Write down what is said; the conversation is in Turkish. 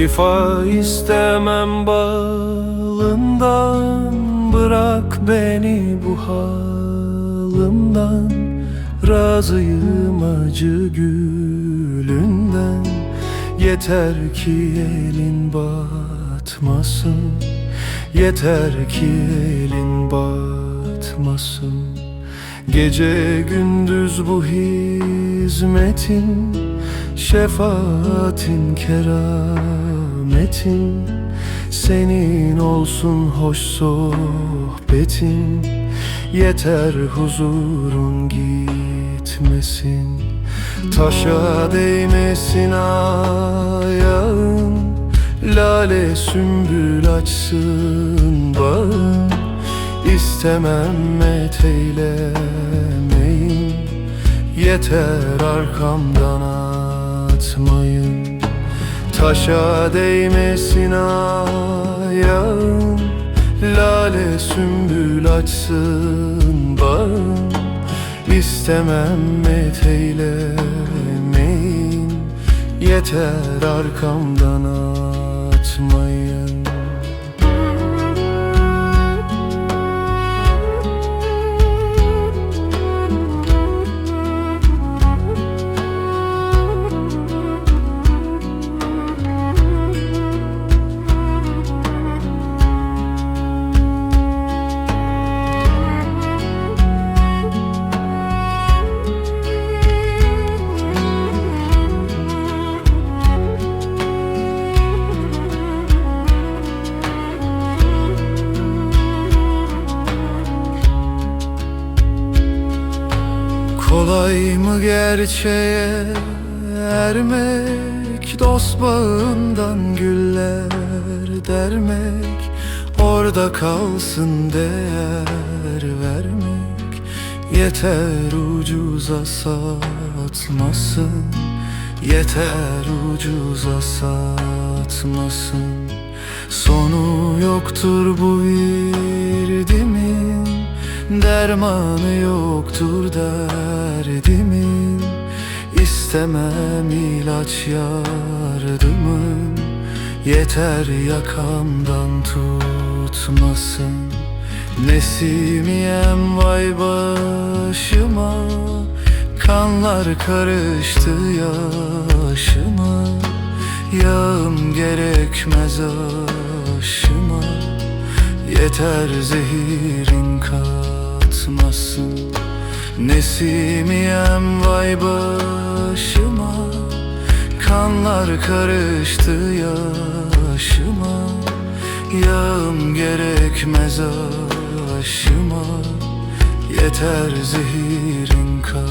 Şifa istemem balından Bırak beni bu halımdan. Razıyım acı gülünden Yeter ki elin batmasın. Yeter ki elin batmasın. Gece gündüz bu hizmetin Şefaatin kerametin Senin olsun hoş sohbetin. Yeter huzurun gitmesin Taşa değmesin ayağın. Lale sümbül açsın bağın İstemem met eylemeyin. Yeter arkamdan atmayın. Taşa değmesin ayağın Lale sümbül açsın bağın İstemem met eylemeyin. Yeter arkamdan atmayın Kolay mı gerçeğe ermek? Dost bağından güller dermek. Orada kalsın değer vermek. Yeter ucuza satmasın. Yeter ucuza satmasın. Sonu yoktur bu virdimin Dermanı yoktur derdimin. İstemem ilaç yardımın. Yeter yakamdan tutmasın. Nesimiyem vay başıma. Kanlar karıştı yaşıma. Yağım gerekmez aşıma. Yeter zehirin katmasın Nesimiyem vay başıma Kanlar karıştı yaşıma. Yağım gerekmez aşıma Yeter zehirin katmasın